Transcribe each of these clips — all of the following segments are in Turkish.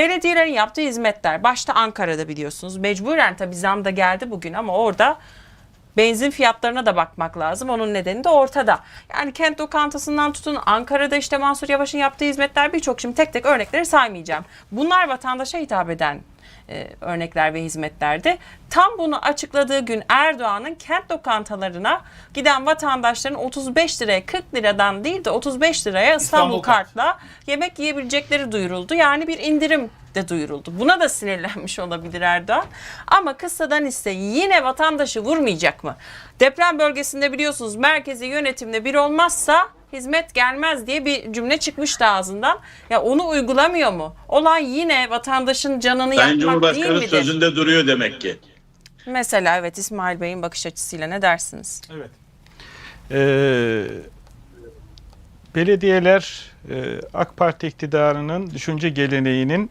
Belediyelerin yaptığı hizmetler başta Ankara'da biliyorsunuz mecburen tabii zam da geldi bugün ama orada benzin fiyatlarına da bakmak lazım. Onun nedeni de ortada. Yani kent lokantasından tutun Ankara'da işte Mansur Yavaş'ın yaptığı hizmetler birçok şimdi tek tek örnekleri saymayacağım. Bunlar vatandaşa hitap eden e, örnekler ve hizmetlerdi. Tam bunu açıkladığı gün Erdoğan'ın kent lokantalarına giden vatandaşların 35 liraya 40 liradan değil de 35 liraya İstanbul, İstanbul kart. kartla yemek yiyebilecekleri duyuruldu. Yani bir indirim de duyuruldu. Buna da sinirlenmiş olabilir Erdoğan. Ama kıssadan ise yine vatandaşı vurmayacak mı? Deprem bölgesinde biliyorsunuz merkezi yönetimde bir olmazsa hizmet gelmez diye bir cümle çıkmıştı ağzından. Ya onu uygulamıyor mu? Olay yine vatandaşın canını Sayın yakmak değil midir? sözünde duruyor demek ki. Mesela evet İsmail Bey'in bakış açısıyla ne dersiniz? Evet. Ee, belediyeler e, AK Parti iktidarının düşünce geleneğinin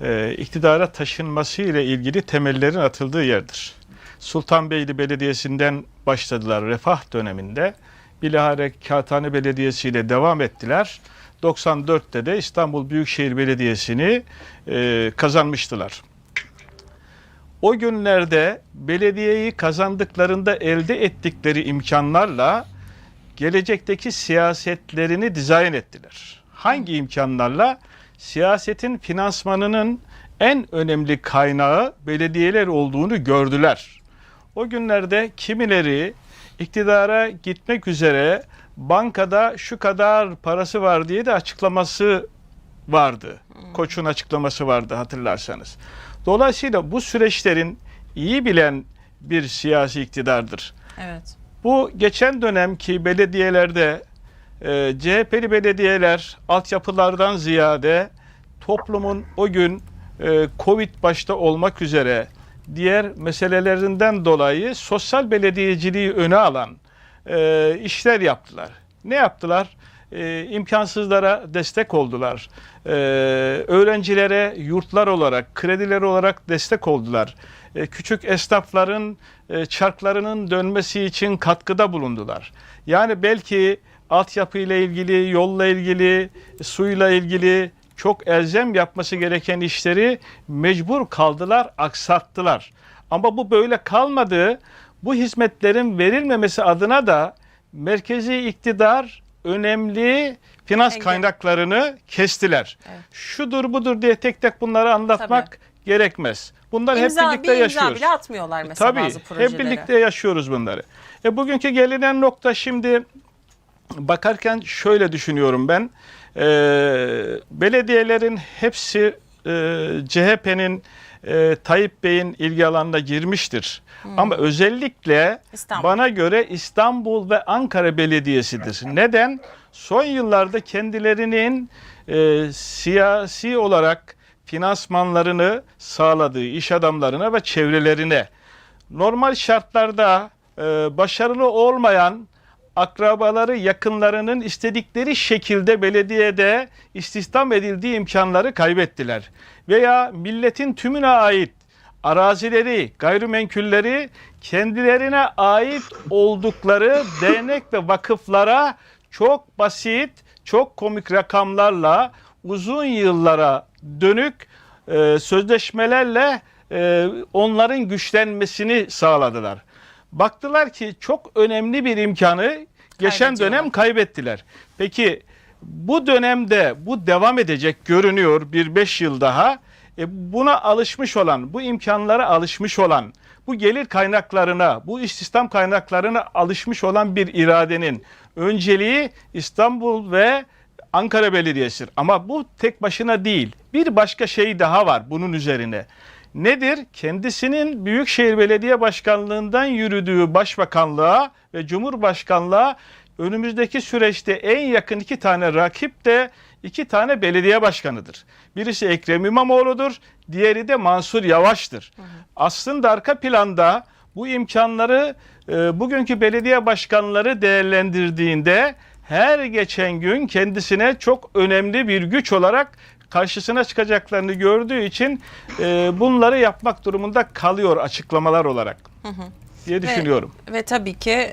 e, iktidara taşınması ile ilgili temellerin atıldığı yerdir. Sultanbeyli Belediyesi'nden başladılar refah döneminde. Bilahare Kağıthane Belediyesi ile devam ettiler. 94'te de İstanbul Büyükşehir Belediyesi'ni e, kazanmıştılar. O günlerde belediyeyi kazandıklarında elde ettikleri imkanlarla gelecekteki siyasetlerini dizayn ettiler. Hangi imkanlarla? Siyasetin finansmanının en önemli kaynağı belediyeler olduğunu gördüler. O günlerde kimileri iktidara gitmek üzere bankada şu kadar parası var diye de açıklaması vardı. Koç'un açıklaması vardı hatırlarsanız. Dolayısıyla bu süreçlerin iyi bilen bir siyasi iktidardır. Evet. Bu geçen dönemki belediyelerde e, CHP'li belediyeler altyapılardan ziyade toplumun o gün e, Covid başta olmak üzere diğer meselelerinden dolayı sosyal belediyeciliği öne alan e, işler yaptılar. Ne yaptılar? E, imkansızlara destek oldular. E, öğrencilere yurtlar olarak, krediler olarak destek oldular. E, küçük esnafların e, çarklarının dönmesi için katkıda bulundular. Yani belki altyapı ile ilgili, yolla ilgili, suyla ilgili çok elzem yapması gereken işleri mecbur kaldılar, aksattılar. Ama bu böyle kalmadı. Bu hizmetlerin verilmemesi adına da merkezi iktidar önemli finans Engel. kaynaklarını kestiler. Evet. Şudur budur diye tek tek bunları anlatmak gerekmez. Bunlar hep İmza, birlikte bir imza yaşıyoruz. bile atmıyorlar mesela Tabii bazı projelere. hep birlikte yaşıyoruz bunları. E, bugünkü gelinen nokta şimdi bakarken şöyle düşünüyorum ben. E, belediyelerin hepsi e, CHP'nin e, Tayyip Bey'in ilgi alanına girmiştir. Ama özellikle Hmm. İstanbul. bana göre İstanbul ve Ankara Belediyesi'dir. Neden? Son yıllarda kendilerinin e, siyasi olarak finansmanlarını sağladığı iş adamlarına ve çevrelerine normal şartlarda e, başarılı olmayan akrabaları, yakınlarının istedikleri şekilde belediyede istihdam edildiği imkanları kaybettiler. Veya milletin tümüne ait arazileri, gayrimenkulleri kendilerine ait oldukları dernek ve vakıflara çok basit, çok komik rakamlarla uzun yıllara dönük e, sözleşmelerle e, onların güçlenmesini sağladılar. Baktılar ki çok önemli bir imkanı geçen dönem kaybettiler. Peki bu dönemde bu devam edecek görünüyor bir beş yıl daha. E, buna alışmış olan, bu imkanlara alışmış olan, bu gelir kaynaklarına, bu istihdam kaynaklarına alışmış olan bir iradenin önceliği İstanbul ve Ankara Belediyesi'dir. Ama bu tek başına değil. Bir başka şey daha var bunun üzerine. Nedir? Kendisinin Büyükşehir Belediye Başkanlığından yürüdüğü başbakanlığa ve Cumhurbaşkanlığa önümüzdeki süreçte en yakın iki tane rakip de iki tane belediye başkanıdır. Birisi Ekrem İmamoğlu'dur, diğeri de Mansur Yavaş'tır. Aslında arka planda bu imkanları e, bugünkü belediye başkanları değerlendirdiğinde her geçen gün kendisine çok önemli bir güç olarak karşısına çıkacaklarını gördüğü için e, bunları yapmak durumunda kalıyor açıklamalar olarak diye düşünüyorum. Ve tabii ki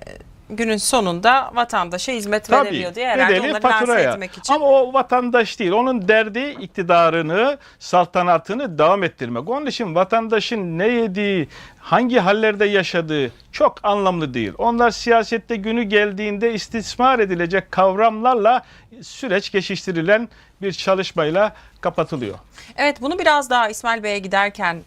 günün sonunda vatandaşa hizmet veremiyor diye herhalde bedeli onları lanse faturaya. etmek için. Ama o vatandaş değil. Onun derdi iktidarını, saltanatını devam ettirmek. Onun için vatandaşın ne yediği, hangi hallerde yaşadığı çok anlamlı değil. Onlar siyasette günü geldiğinde istismar edilecek kavramlarla süreç geçiştirilen bir çalışmayla kapatılıyor. Evet bunu biraz daha İsmail Bey'e giderken